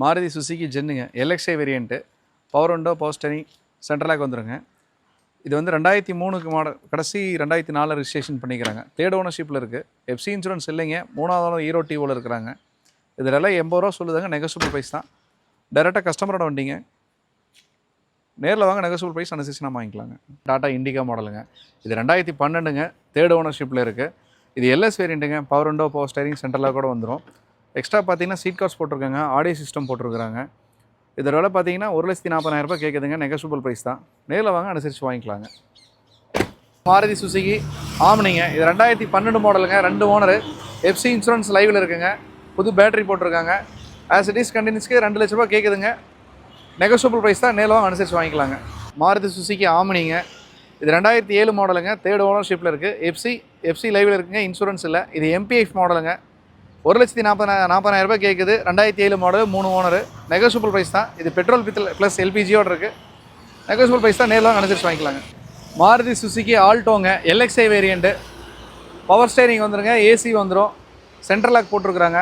Maruti Suzuki ஜென்னுங்க LXI variant power window power steering சென்ட்ரலாக வந்துடுங்க இது வந்து ரெண்டாயிரத்தி மூணுக்கு மாடல் கடைசி ரெண்டாயிரத்தி நாலில் ரிஜிஸ்ட்ரேஷன் பண்ணிக்கிறாங்க. தேர்ட் ஓனர்ஷிப்பில் இருக்குது எஃப்சி இன்சூரன்ஸ் இல்லைங்க. மூணாவது ஓனர் ஹீரோ டிவோவில் இருக்கிறாங்க. இது எண்பது ரூபா சொல்லுதாங்க. நெகோசியபிள் ப்ரைஸ் தான். டைரெக்டாக கஸ்டமரோட வண்டிங்க. நேரில் வாங்க நெகோசியபிள் ப்ரைஸ் அனுசரிச்சு நம்ம வாங்கிக்கலாங்க. டாட்டா இண்டிகா மாடலுங்க இது ரெண்டாயிரத்தி பன்னெண்டுங்க. தேர்ட் ஓனர்ஷிப்பில் இருக்குது இது எல்எஸ் வேரியண்ட்டுங்க பவர் விண்டோ பவர் ஸ்டேரிங் சென்டரில் கூட வந்துடும் எக்ஸ்ட்ரா பார்த்தீங்கன்னா சீட் கார்ட்ஸ் போட்டிருக்காங்க ஆடியோ சிஸ்டம் போட்டிருக்கிறாங்க. இதோட விலை பார்த்தீங்கன்னா ஒரு லட்சத்தி நாற்பதாயிரம் ரூபாய் கேட்குதுங்க நெகோசியபிள் ப்ரைஸ் தான். நேரில் வாங்க அனுசரித்து வாங்கிக்கலாங்க. மாருதி சுசுகி ஆம்னிங்க. இது ரெண்டாயிரத்தி பன்னெண்டு மாடலுங்க ரெண்டு ஓனரு எஃப்சி இன்சூரன்ஸ் லைவில் இருக்குங்க. புது பேட்டரி போட்டிருக்காங்க. ஆஸ் இட் இஸ் கண்டினியூஸ்க்கு ரெண்டு லட்ச ரூபாய் கேட்குதுங்க. நெகோசியபிள் ப்ரைஸ் தான் நேரில் வாங்க அனுசரித்து வாங்கிக்கலாங்க. மாருதி சுசுகி ஆம்னிங்க. இது ரெண்டாயிரத்தி ஏழு மாடலுங்க தேர்ட் ஓனர்ஷிப்பில் இருக்குது எஃப்சி எஃப்சி லைவில் இருக்குங்க இன்சூரன்ஸ் இல்லை இது எம்பிஎஃப் மாடலுங்க ஒரு லட்சத்தி நாற்பதா நாற்பதாயிரம் ரூபாய் கேட்குது ரெண்டாயிரத்தி ஏழு மாடல் மூணு ஓனர் நெகோசியபிள் ப்ரைஸ் தான். இது பெட்ரோல் பித்தல் ப்ளஸ் எல்பிஜியோட இருக்குது நெகோசியபிள் ப்ரைஸ் தான் நேரில் வாங்க வாங்கிக்கலாங்க. மாருதி சுசுகி ஆல்டோங்க எல்எக்ஸ்ஐ வேரியண்ட்டு பவர் ஸ்டேரிங் வந்துருங்க. ஏசி வந்துடும் சென்ட்ரல் லாக் போட்டிருக்கிறாங்க.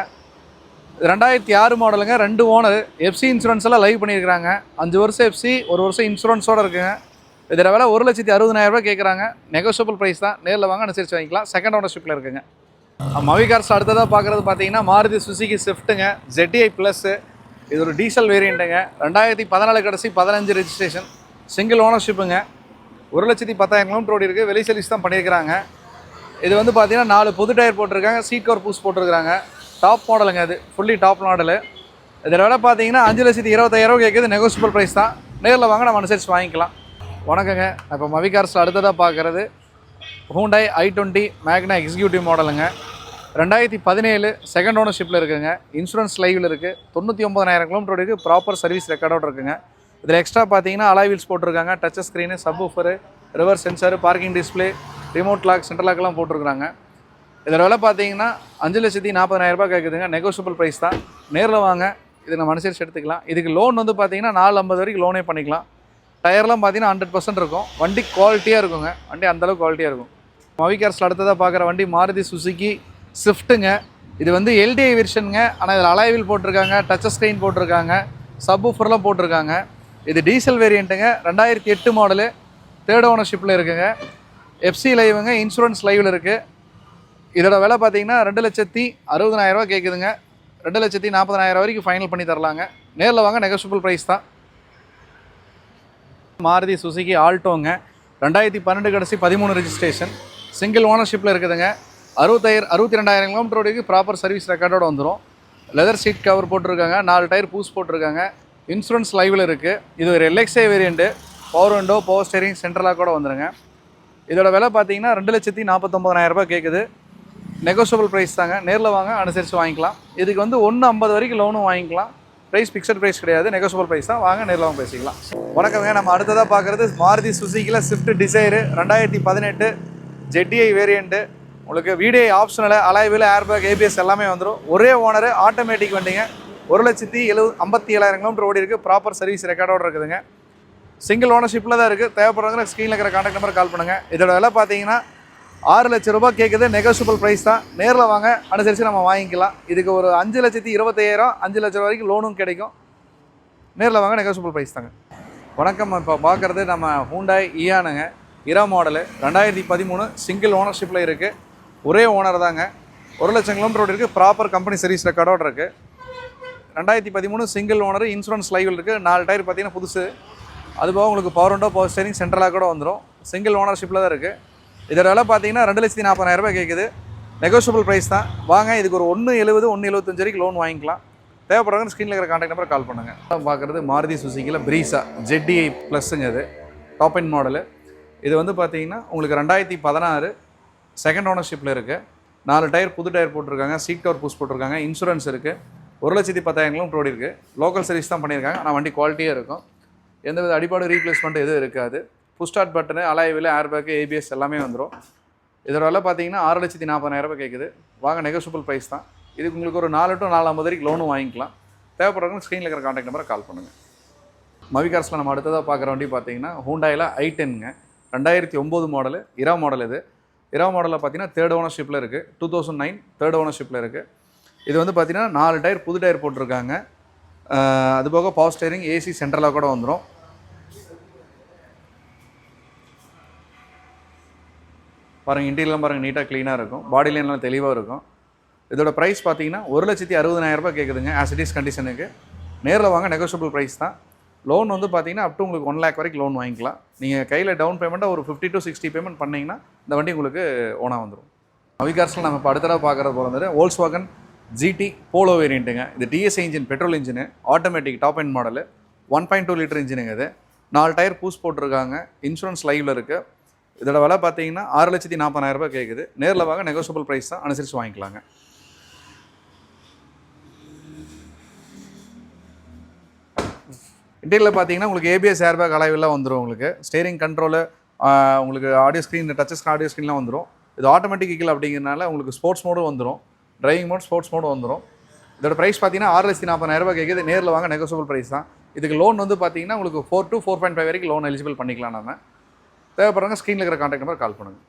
ரெண்டாயிரத்தி ஆறு மாடலுங்க ரெண்டு ஓனர் எஃப்சி இன்சூரன்ஸ் எல்லாம் லைவ் பண்ணியிருக்கிறாங்க. அஞ்சு வருஷம் எஃப்சி ஒரு வருஷம் இன்சூரன்ஸோடு இருக்குங்க. இதில் விலை ஒரு லட்சத்தி அறுபதாயிரம் கேட்குறாங்க நெகோசியபிள் ப்ரைஸ் தான். நேரில் வாங்க அனுசரித்து வாங்கிக்கலாம். செகண்ட் ஓனர்ஷிப்பில் இருக்குங்க. மவி கார்ஸ் அடுத்ததாக பார்க்குறது பார்த்தீங்கன்னா மாருதி சுசுகி ஸ்விஃப்ட்டுங்க ஜெட்டிஐ ப்ளஸ்ஸு இது ஒரு டீசல் வேரியண்ட்டுங்க ரெண்டாயிரத்தி பதினாலு கடைசி பதினஞ்சு ரெஜிஸ்ட்ரேஷன் சிங்கிள் ஓனர்ஷிப்புங்க ஒரு லட்சத்தி பத்தாயிரம் கிலோமீட்டர் ஓடி இருக்குது வெளி சர்வீஸ் தான் பண்ணியிருக்கிறாங்க. இது வந்து பார்த்தீங்கன்னா நாலு புது டயர் போட்டிருக்காங்க. சீட் கவர் பூஸ் போட்டிருக்காங்க டாப் மாடலுங்க அது. ஃபுல்லி டாப் மாடலு இதில் விட பார்த்தீங்கன்னா அஞ்சு லட்சத்தி இருபத்தாயிரம் கேட்குது. நெகோசியபிள் ப்ரைஸ் தான். நேரில் வாங்க நம்ம அனுசரித்து வாங்கிக்கலாம். வணக்கங்க. இப்போ மவிகார்ஸில் அடுத்ததாக பார்க்குறது. Hyundai I twenty Magna executive மாடலுங்க ரெண்டாயிரத்தி பதினேழு செகண்ட் ஓனர்ஷிப்பில் இருக்குதுங்க இன்சூரன்ஸ் லைவில் இருக்குது தொண்ணூற்றி ஒம்பதாயிரம் கிலோமீட்டர் இருக்குது ப்ராப்பர் சர்வீஸ் ரெக்கார்டோடு இருக்குங்க. இதில் எக்ஸ்ட்ரா பார்த்தீங்கன்னா அலாய் வீல்ஸ் போட்டிருக்காங்க. Touch screen sub woofer reverse sensor parking display remote lock center லாக்லாம் போட்டிருக்காங்க இதில் விலை பார்த்தீங்கன்னா அஞ்சு லட்சத்தி நாற்பதாயிரரூபா கேட்குதுங்க நெகோசியபிள் ப்ரைஸ் தான். நேரில் வாங்க. இது நம்ம அனுசரித்து எடுத்துக்கலாம். இதுக்கு லோன் வந்து பார்த்தீங்கன்னா நாலு ஐம்பது வரைக்கும் லோனே பண்ணிக்கலாம். டயர்லாம் பார்த்தீங்கன்னா ஹண்ட்ரட் பர்சன்ட் இருக்கும். வண்டி குவாலிட்டியாக இருக்குங்க. வண்டி அந்தளவுக்கு குவாலிட்டியாக இருக்கும். மவிகார்ஸில் அடுத்ததாக பார்க்குற வண்டி மாருதி சுசுக்கி ஸ்விஃப்ட்டுங்க இது வந்து எல்டிஐ வெர்ஷனுங்க ஆனால் இதில் அலாய்வில் போட்டிருக்காங்க டச் ஸ்க்ரீன் போட்டிருக்காங்க சப் ஊஃபர்லாம் போட்டிருக்காங்க. இது டீசல் வேரியண்ட்டுங்க ரெண்டாயிரத்தி எட்டு மாடலு தேர்ட் ஓனர்ஷிப்பில் இருக்குங்க. எஃப்சி லைவுங்க இன்சூரன்ஸ் லைவில் இருக்குது இதோட விலை பார்த்தீங்கன்னா ரெண்டு லட்சத்தி அறுபதனாயிரரூவா கேட்குதுங்க ரெண்டு லட்சத்தி நாற்பதனாயிரம் வரைக்கும் ஃபைனல் பண்ணி தரலாங்க. நேரில் வாங்க நெகோசியபிள் ப்ரைஸ் தான். மாருதி சுசுகி ஆல்டோங்க ரெண்டாயிரத்தி பன்னெண்டு கடைசி பதிமூணு ரெஜிஸ்ட்ரேஷன் சிங்கிள் ஓனர்ஷிப்பில் இருக்குதுங்க. அறுபத்தாயிரம் அறுபத்தி ரெண்டாயிரம் கிலோமீட்டர் வரைக்கும் ப்ராப்பர் சர்வீஸ் ரெக்கார்டோட வந்துடும் லெதர் சீட் கவர் போட்டிருக்காங்க நாலு டயர் பூஸ் போட்டிருக்காங்க. இன்சூரன்ஸ் லைவில் இருக்குது இது ஒரு LXI variant power window power steering சென்ட்ரலாக கூட வந்துருங்க. இதோட விலை பார்த்தீங்கன்னா ரெண்டு லட்சத்தி நாற்பத்தொம்பதாயிரம் ரூபாய் கேட்குது நெகோசியபிள் ப்ரைஸ் தாங்க. நேரில் வாங்க அனுசரித்து வாங்கிக்கலாம். இதுக்கு வந்து ஒன்று ஐம்பது வரைக்கும் லோனும் வாங்கிக்கலாம். ப்ரைஸ் ஃபிக்ஸட் ப்ரைஸ் கிடையாது. நெகோசியபிள் ப்ரைஸ் தான். வாங்க நேரில் வாங்க பேசிக்கலாம். வணக்கங்க நம்ம அடுத்ததாக பார்க்குறது மாருதி சுசுகியில் ஸ்விஃப்ட் டிசைரு ரெண்டாயிரத்தி பதினெட்டு ஜெட்டிஐ வேரியண்ட்டு உங்களுக்கு வீடியோ ஆப்ஷனில் அலைவில் ஏர்பேக் ஏபிஎஸ் எல்லாமே வந்துடும் ஒரே ஓனர் ஆட்டோமேட்டிக் வண்டிங்க. ஒரு லட்சத்தி எழுபது ஐம்பத்தி ஏழாயிரம் கிலோமீட்டர் ஓடி இருக்குது ப்ராப்பர் சர்வீஸ் ரெக்கார்டோடு இருக்குதுங்க. சிங்கிள் ஓனர்ஷிப்பில் தான் இருக்குது தேவைப்படுறவங்க ஸ்க்ரீனில் இருக்கிற காண்டாக்ட் நம்பர் கால் பண்ணுங்கள் இதோட விலை பார்த்தீங்கன்னா ஆறு லட்ச ரூபாய் கேட்குது நெகோசியபிள் ப்ரைஸ் தான். நேரில் வாங்க. அனுசரித்து நம்ம வாங்கிக்கலாம். இதுக்கு ஒரு அஞ்சு லட்சத்தி இருபத்தையாயிரம் அஞ்சு லட்சம் வரைக்கும் லோனும் கிடைக்கும். நேரில் வாங்க நெகோசியபிள் ப்ரைஸ் தாங்க. வணக்கம். இப்போ பார்க்குறது நம்ம ஹூண்டாய் இயானுங்க இரா மாடலு ரெண்டாயிரத்தி பதிமூணு சிங்கிள் ஓனர்ஷிப்பில் இருக்குது ஒரே ஓனர் தாங்க. ஒரு லட்சம் கிலோமீட்டர் இருக்குது ப்ராப்பர் கம்பெனி சர்வீஸ் ரெக்கார்டோட இருக்குது ரெண்டாயிரத்தி பதிமூணு சிங்கிள் ஓனர் இன்சூரன்ஸ் லைவில் இருக்குது நாலு டயர் பார்த்தீங்கன்னா புதுசு. அதுபோக உங்களுக்கு பவர் விண்டோ பவர் ஸ்டேரிங் சென்ட்ரலாக கூட வந்துடும் சிங்கிள் ஓனர்ஷிப்பில் தான் இருக்குது இதோட விலை பார்த்தீங்கன்னா ரெண்டு லட்சத்தி நாற்பதாயிரம் ரூபாய் கேட்குது நெகோஷியபிள் ப்ரைஸ் தான். வாங்க இதுக்கு ஒரு ஒன்று எழுபது ஒன்று எழுபத்தஞ்சு வரைக்கும் லோன் வாங்கிக்கலாம். தேவைப்படுறவங்க ஸ்க்ரீனில் இருக்கிற காண்டாக்ட் நம்பர் கால் பண்ணுங்கள் பார்க்குறது மாருதி சுசுக்கியில் ப்ரீஸா ஜெட்டிஐ ப்ளஸ்ஸுங்க இது. டாப் அண்ட் மாடலு இது வந்து பார்த்தீங்கன்னா உங்களுக்கு ரெண்டாயிரத்தி பதினாறு செகண்ட் ஓனர்ஷிப்பில் இருக்குது நாலு டயர் புது டயர் போட்டிருக்காங்க. சீட் கவர் பூஸ் போட்டிருக்காங்க. இன்சூரன்ஸ் இருக்குது ஒரு லட்சத்தி பத்தாயிரம் கிலோமீட்டர் ஓடி இருக்குது லோக்கல் சர்வீஸ் தான் பண்ணியிருக்காங்க. ஆனால் வண்டி குவாலிட்டியாக இருக்கும். எந்தவித அடிப்பாடு ரீப்ளேஸ்மெண்ட் எதுவும் இருக்காது. புஷ் ஸ்டார்ட் பட்டனு அலாய்வில் ஏர்பேக்கு ஏபிஎஸ் எல்லாமே வந்துடும் இதோட விலை பார்த்தீங்கன்னா ஆறு லட்சத்தி நாற்பதாயிரரூபா கேட்குது வாங்க நெகோசியபிள் ப்ரைஸ் தான். இதுக்கு உங்களுக்கு ஒரு நாலு டு நாலு ஐம்பது வரைக்கும் லோனும் வாங்கிக்கலாம். தேவைப்படுறவங்க ஸ்க்ரீனில் இருக்கிற கான்டாக்ட் நம்பரை கால் பண்ணுங்கள் மவிகார்ஸில் நம்ம அடுத்ததாக பார்க்குற வண்டி பார்த்தீங்கன்னா ஹூண்டாயில் ஐ டென்னுங்க ரெண்டாயிரத்தி ஒம்பது மாடலு இரா மாடல் இது. இரா மாடலில் பார்த்தீங்கன்னா தேர்ட் ஓனர்ஷிப்பில் இருக்குது டூ தௌசண்ட் நைன் தேர்ட் ஓனர்ஷிப்பில் இருக்குது இது வந்து பார்த்திங்கன்னா நாலு டயர் புது டயர் போட்டிருக்காங்க. அது போக பவர் ஸ்டேரிங் ஏசி சென்ட்ரலாக கூட வந்துடும் பாருங்கள் இன்டீரியர்லாம் பாருங்கள் நீட்டாக க்ளீனாக இருக்கும். பாடி லைன்லாம் தெளிவாக இருக்கும். இதோட ப்ரைஸ் பார்த்தீங்கன்னா ஒரு லட்சத்தி அறுபதனாயிரம் ரூபாய் கேட்குதுங்க ஆஸ் இட் இஸ் கண்டிஷனுக்கு நேரில் வாங்க நெகோஷியபிள் ப்ரைஸ் தான். லோன் வந்து பார்த்தீங்கன்னா அப் டு உங்களுக்கு ஒன் லேக் வரைக்கும் லோன் வாங்கிக்கலாம். நீங்கள் கையில் டவுன் பேமெண்ட்டாக ஒரு ஃபிஃப்டி டு சிக்ஸ்டி பேமெண்ட் பண்ணிங்கன்னா இந்த வண்டி உங்களுக்கு ஓனாக வந்துடும் நவிகார்ஸில் நம்ம இப்போ அடுத்த தடவை பார்க்குறது போகிறது ஓல்ஸ் வாகன் ஜிடி போலோ வேரியண்ட்டுங்க இது TS engine petrol engine automatic top end model one point two litre இன்ஜினுங்க இது. நாலு டயர் பூஸ் போட்டிருக்காங்க. இன்சூரன்ஸ் லைவில் இருக்குது இதோட விலை பார்த்தீங்கன்னா ஆறு லட்சத்தி நாற்பதாயிரம் ரூபாய் கேட்குது நேரில் வாங்க நெகோசியபிள் ப்ரைஸ் தான். அனுசரித்து வாங்கிக்கலாங்க. இன்டீரியரில் பார்த்தீங்கன்னா உங்களுக்கு ஏபிஎஸ் ஏர்பேக் அலைவெல்லாம் வந்துடும் உங்களுக்கு. ஸ்டேரிங் கண்ட்ரோலு உங்களுக்கு ஆடியோ ஸ்க்ரீன் டச்சஸ் ஆடியோ ஸ்க்ரீன்லாம் வந்துடும் இது ஆட்டோமேட்டிக் கீழ் அப்படிங்கிறனால உங்களுக்கு ஸ்போர்ட்ஸ் மோடும் வந்துடும் டிரைவிங் மோட் ஸ்போர்ட்ஸ் மோடும் வந்துடும் இதோட ப்ரைஸ் பார்த்தீங்கன்னா ஆறு லட்சத்தி நாற்பதாயிரம் ரூபாய் கேட்குது நேரில் வாங்க நெகோசியபிள் ப்ரைஸ் தான். இதுக்கு லோன் வந்து பார்த்தீங்கன்னா உங்களுக்கு four to four point five வரைக்கும் லோன் எலிஜிபிள் பண்ணிக்கலாம் நம்ம தேவைப்படுறவங்க ஸ்க்ரீனில் இருக்கிற கான்டாக்ட் நம்பர் கால் பண்ணுங்கள்